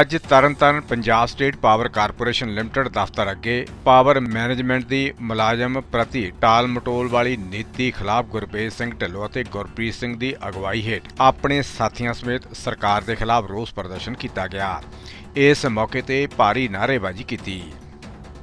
ਅੱਜ Tarn Taran Punjab state power corporation limited ਦਫ਼ਤਰ ਅੱਗੇ ਪਾਵਰ ਮੈਨੇਜਮੈਂਟ ਦੀ ਮੁਲਾਜ਼ਮ ਪ੍ਰਤੀ ਟਾਲ ਮਟੋਲ ਵਾਲੀ ਨੀਤੀ ਖਿਲਾਫ ਗੁਰਪ੍ਰੀਤ ਸਿੰਘ ਢਿੱਲੋਂ ਅਤੇ ਗੁਰਪ੍ਰੀਤ ਸਿੰਘ ਦੀ ਅਗਵਾਈ ਹੇਠ ਆਪਣੇ ਸਾਥੀਆਂ ਸਮੇਤ ਸਰਕਾਰ ਦੇ ਖਿਲਾਫ ਰੋਸ ਪ੍ਰਦਰਸ਼ਨ ਕੀਤਾ ਗਿਆ। ਇਸ ਮੌਕੇ ਤੇ ਭਾਰੀ ਨਾਅਰੇਬਾਜ਼ੀ ਕੀਤੀ।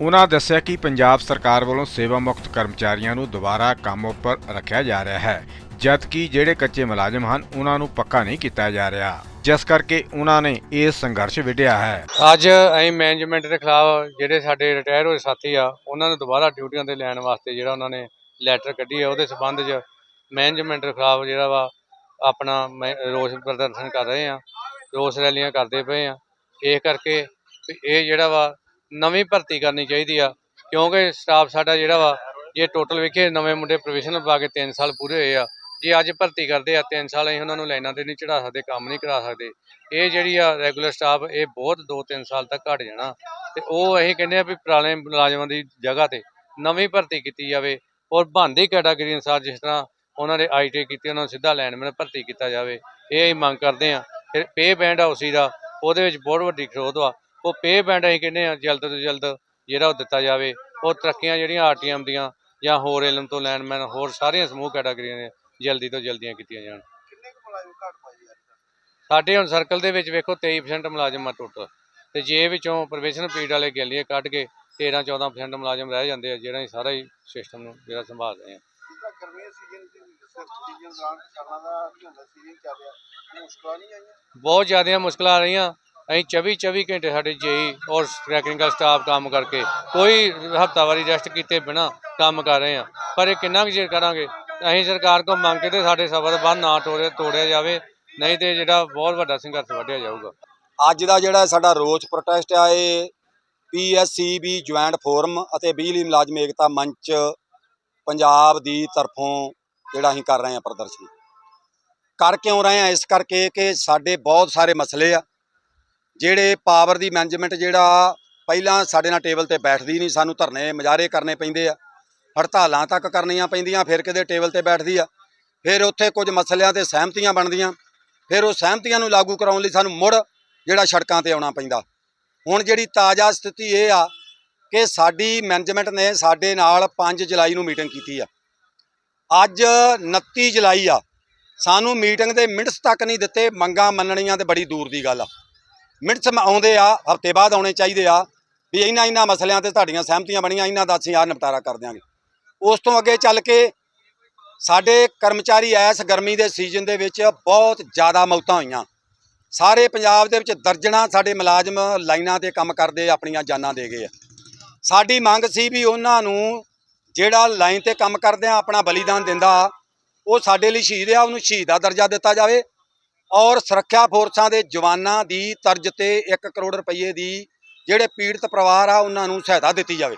ਉਨ੍ਹਾਂ ਦੱਸਿਆ ਕਿ ਪੰਜਾਬ ਸਰਕਾਰ ਵੱਲੋਂ ਸੇਵਾ ਮੁਕਤ ਕਰਮਚਾਰੀਆਂ ਨੂੰ ਦੁਬਾਰਾ ਕੰਮ ਉੱਪਰ ਰੱਖਿਆ ਜਾ ਰਿਹਾ ਹੈ, ਜਦਕਿ ਜਿਹੜੇ ਕੱਚੇ ਮੁਲਾਜ਼ਮ ਹਨ ਉਹਨਾਂ ਨੂੰ ਪੱਕਾ ਨਹੀਂ ਕੀਤਾ ਜਾ ਰਿਹਾ। ਜਿਸ ਕਰਕੇ ਉਹਨਾਂ ਨੇ ਇਹ ਸੰਘਰਸ਼ ਵਿੱਢਿਆ ਹੈ। ਅੱਜ ਅਸੀਂ ਮੈਨੇਜਮੈਂਟ ਦੇ ਖਿਲਾਫ ਜਿਹੜੇ ਸਾਡੇ ਰਿਟਾਇਰ ਹੋਏ ਸਾਥੀ ਆ, ਉਹਨਾਂ ਨੂੰ ਦੁਬਾਰਾ ਡਿਊਟੀਆਂ ਤੇ ਲੈਣ ਵਾਸਤੇ ਜਿਹੜਾ ਉਹਨਾਂ ਨੇ ਲੈਟਰ ਕੱਢੀ ਹੈ ਉਹਦੇ ਸਬੰਧ 'ਚ ਮੈਨੇਜਮੈਂਟ ਦੇ ਖਿਲਾਫ ਜਿਹੜਾ ਵਾ ਆਪਣਾ ਮੈਂ- ਰੋਸ ਪ੍ਰਦਰਸ਼ਨ ਕਰ ਰਹੇ ਆ, ਰੋਸ ਰੈਲੀਆਂ ਕਰਦੇ ਪਏ ਆ। ਇਸ ਕਰਕੇ ਇਹ ਜਿਹੜਾ ਵਾ ਨਵੀਂ ਭਰਤੀ ਕਰਨੀ ਚਾਹੀਦੀ ਆ, ਕਿਉਂਕਿ ਸਟਾਫ ਸਾਡਾ ਜਿਹੜਾ ਵਾ, ਜੇ ਟੋਟਲ ਵੇਖੇ ਨਵੇਂ ਮੁੰਡੇ ਪ੍ਰੋਫੈਸ਼ਨਲ ਪਾ ਕੇ 3 ਸਾਲ ਪੂਰੇ ਹੋਏ ਆ ਜੇ ਅੱਜ ਭਰਤੀ ਕਰਦੇ ਆ 3 ਸਾਲ ਅਸੀਂ ਉਹਨਾਂ ਨੂੰ ਲਾਈਨਾਂ ਤੇ ਨਹੀਂ ਚੜਾ ਸਕਦੇ, ਕੰਮ ਨਹੀਂ ਕਰਾ ਸਕਦੇ। ਇਹ ਜਿਹੜੀ ਆ ਰੈਗੂਲਰ ਸਟਾਫ ਇਹ ਬਹੁਤ 2-3 ਸਾਲ ਤੱਕ ਘਟ ਜਾਣਾ। ਤੇ ਉਹ ਅਸੀਂ ਕਹਿੰਦੇ ਆ ਵੀ ਪੁਰਾਣੇ ਮੁਲਾਜ਼ਮਾਂ ਦੀ ਜਗ੍ਹਾ ਤੇ ਨਵੀਂ ਭਰਤੀ ਕੀਤੀ ਜਾਵੇ ਔਰ ਬੰਦੀ ਕੈਟਾਗਰੀ ਅਨੁਸਾਰ ਜਿਸ ਤਰ੍ਹਾਂ ਉਹਨਾਂ ਦੇ ਆਈਟੀ ਕੀਤੀ, ਉਹਨਾਂ ਨੂੰ ਸਿੱਧਾ ਲਾਈਨਮੈਨ ਭਰਤੀ ਕੀਤਾ ਜਾਵੇ। ਇਹ ਅਸੀਂ ਮੰਗ ਕਰਦੇ ਆ। ਫਿਰ ਪੇ ਬੈਂਡ ਆ ਹਾਊਸੀ ਦਾ, ਉਹਦੇ ਵਿੱਚ ਬਹੁਤ ਵੱਡੀ ਖਰੋਧ ਵਾ ਉਹ ਪੇ ਬੈਂਡ ਅਸੀਂ ਕਹਿੰਦੇ ਆ, ਜਲਦ ਤੋਂ ਜਲਦ ਜਿਹੜਾ ਉਹ ਦਿੱਤਾ ਜਾਵੇ। ਉਹ ਤਰੱਕੀਆਂ ਜਿਹੜੀਆਂ ਆਰਟੀਐਮ ਦੀਆਂ ਜਾਂ ਹੋਰ ਇਲਮ ਤੋਂ ਲੈਂਡਮੈਨ ਹੋਰ ਸਾਰੀਆਂ ਸਮੂਹ ਕੈਟਾਗਰੀਆਂ ਨੇ ਜਲਦੀ ਤੋਂ ਜਲਦੀਆਂ ਕੀਤੀਆਂ ਜਾਣ। ਕਿੰਨੇ ਕੁ ਮੁਲਾਜ਼ਮ ਘੱਟ ਪਾਈ ਯਾਰ ਸਾਡੇ ਹੁਣ ਸਰਕਲ ਦੇ ਵਿੱਚ ਵੇਖੋ 23% ਮੁਲਾਜ਼ਮ ਆ ਟੋਟਲ ਤੇ ਜੇ ਵਿੱਚੋਂ ਪ੍ਰੋਬੇਸ਼ਨ ਪੀਰੀਅਡ ਵਾਲੇ ਗੈਲੀਆਂ ਕੱਢ ਕੇ 13 14% ਮੁਲਾਜ਼ਮ ਰਹਿ ਜਾਂਦੇ ਆ ਜਿਹੜਾ ਸਾਰਾ ਹੀ ਸਿਸਟਮ ਨੂੰ ਜਿਹੜਾ ਸੰਭਾਲ ਰਹੇ ਆ ਬਹੁਤ ਜ਼ਿਆਦੀਆਂ ਮੁਸ਼ਕਲਾਂ ਆ ਰਹੀਆਂ। ਅਸੀਂ 24 24 ਘੰਟੇ ਸਾਡੇ ਜੇਈ ਔਰ ਟੈਕਨੀਕਲ ਸਟਾਫ ਕੰਮ ਕਰਕੇ ਕੋਈ ਹਫਤਾਵਾਰੀ ਰੈਸਟ ਕੀਤੇ ਬਿਨਾ ਕੰਮ ਕਰ ਰਹੇ ਆ ਪਰ ਇਹ ਕਿੰਨਾ ਕੁ ਚਿਰ ਕਰਾਂਗੇ? ਅਸੀਂ ਸਰਕਾਰ ਕੋਲ ਮੰਗ ਕੇ ਤੇ ਸਾਡੇ ਸਬਰ ਬੰਦ ਨਾ ਤੋੜਿਆ ਤੋੜਿਆ ਜਾਵੇ, ਨਹੀਂ ਤੇ ਜਿਹੜਾ ਬਹੁਤ ਵੱਡਾ ਸੰਘਰਸ਼ ਵੱਢਿਆ ਜਾਊਗਾ। ਅੱਜ ਦਾ ਜਿਹੜਾ ਸਾਡਾ ਰੋਸ ਪ੍ਰੋਟੈਸਟ ਆ, ਇਹ ਪੀਐਸਸੀਬੀ ਜੁਆਇੰਟ ਫੋਰਮ ਅਤੇ ਬਿਜਲੀ ਮੁਲਾਜ਼ਮ ਏਕਤਾ ਮੰਚ ਪੰਜਾਬ ਦੀ ਤਰਫੋਂ ਜਿਹੜਾ ਅਸੀਂ ਕਰ ਰਹੇ ਹਾਂ ਪ੍ਰਦਰਸ਼ਨ। ਕਰ ਕਿਉਂ ਰਹੇ ਹਾਂ? ਇਸ ਕਰਕੇ ਕਿ ਸਾਡੇ ਬਹੁਤ ਸਾਰੇ ਮਸਲੇ ਆ, ਜਿਹੜੇ ਪਾਵਰ ਦੀ ਮੈਨੇਜਮੈਂਟ ਜਿਹੜਾ ਪਹਿਲਾਂ ਸਾਡੇ ਨਾਲ ਟੇਬਲ ਤੇ ਬੈਠਦੀ ਨਹੀਂ, ਸਾਨੂੰ ਧਰਨੇ ਮੁਜ਼ਾਹਰੇ ਕਰਨੇ ਪੈਂਦੇ ਆ। ਹੜਤਾਲਾਂ ਤੱਕ ਕਰਨੀਆਂ ਪੈਂਦੀਆਂ, ਫਿਰ ਕਿਤੇ ਟੇਬਲ ਤੇ ਬੈਠਦੀ ਆ, ਫਿਰ ਉੱਥੇ ਕੁਝ ਮਸਲਿਆਂ ਤੇ ਸਹਿਮਤੀਆਂ ਬਣਦੀਆਂ, ਫਿਰ ਉਹ ਸਹਿਮਤੀਆਂ ਨੂੰ ਲਾਗੂ ਕਰਾਉਣ ਲਈ ਸਾਨੂੰ ਮੁੜ ਜਿਹੜਾ ਸੜਕਾਂ ਤੇ ਆਉਣਾ ਪੈਂਦਾ। ਹੁਣ ਜਿਹੜੀ ਤਾਜ਼ਾ ਸਥਿਤੀ ਇਹ ਆ ਕਿ ਸਾਡੀ ਮੈਨੇਜਮੈਂਟ ਨੇ ਸਾਡੇ ਨਾਲ 5 ਜੁਲਾਈ ਨੂੰ ਮੀਟਿੰਗ ਕੀਤੀ ਆ। ਅੱਜ 29 ਜੁਲਾਈ ਆ, ਸਾਨੂੰ ਮੀਟਿੰਗ ਦੇ ਮਿੰਟਸ ਤੱਕ ਨਹੀਂ ਦਿੱਤੇ, ਮੰਗਾਂ ਮੰਨਣੀਆਂ ਤੇ ਬੜੀ ਦੂਰ ਦੀ ਗੱਲ ਆ। ਮਿੰਟਸ ਆਉਂਦੇ ਆ, ਹਫ਼ਤੇ ਬਾਅਦ ਆਉਣੇ ਚਾਹੀਦੇ ਆ, ਵੀ ਇਹਨਾਂ ਇਹਨਾਂ ਮਸਲਿਆਂ ਤੇ ਤੁਹਾਡੀਆਂ ਸਹਿਮਤੀਆਂ ਬਣੀਆਂ ਇਹਨਾਂ ਦਾ ਅਸੀਂ ਆਹ ਨਿਪਟਾਰਾ ਕਰ ਦਿਆਂਗੇ। ਉਸ ਤੋਂ ਅੱਗੇ ਚੱਲ ਕੇ ਸਾਡੇ ਕਰਮਚਾਰੀ ਐਸ ਗਰਮੀ ਦੇ ਸੀਜ਼ਨ ਦੇ ਵਿੱਚ, ਬਹੁਤ ਜ਼ਿਆਦਾ ਮੌਤਾਂ ਹੋਈਆਂ। ਸਾਰੇ ਪੰਜਾਬ ਦੇ ਵਿੱਚ ਦਰਜਣਾ ਸਾਡੇ ਮੁਲਾਜ਼ਮ ਲਾਈਨਾਂ ਤੇ ਕੰਮ ਕਰਦੇ, ਆਪਣੀਆਂ ਜਾਨਾਂ ਦੇ ਗਏ ਆ। ਸਾਡੀ ਮੰਗ ਸੀ ਵੀ ਉਹਨਾਂ ਨੂੰ ਜਿਹੜਾ ਲਾਈਨ ਤੇ ਕੰਮ ਕਰਦਿਆਂ ਆਪਣਾ ਬਲੀਦਾਨ ਦਿੰਦਾ, ਉਹ ਸਾਡੇ ਲਈ ਸ਼ਹੀਦ ਆ, ਉਹਨੂੰ ਸ਼ਹੀਦ ਦਾ ਦਰਜਾ ਦਿੱਤਾ ਜਾਵੇ। ਔਰ ਸੁਰੱਖਿਆ ਫੋਰਸਾਂ ਦੇ ਜਵਾਨਾਂ ਦੀ ਤਰਜ਼ ਤੇ 1 ਕਰੋੜ ਰੁਪਏ ਦੀ ਜਿਹੜੇ ਪੀੜਤ ਪਰਿਵਾਰ ਆ, ਉਹਨਾਂ ਨੂੰ ਸਹਾਇਤਾ ਦਿੱਤੀ ਜਾਵੇ।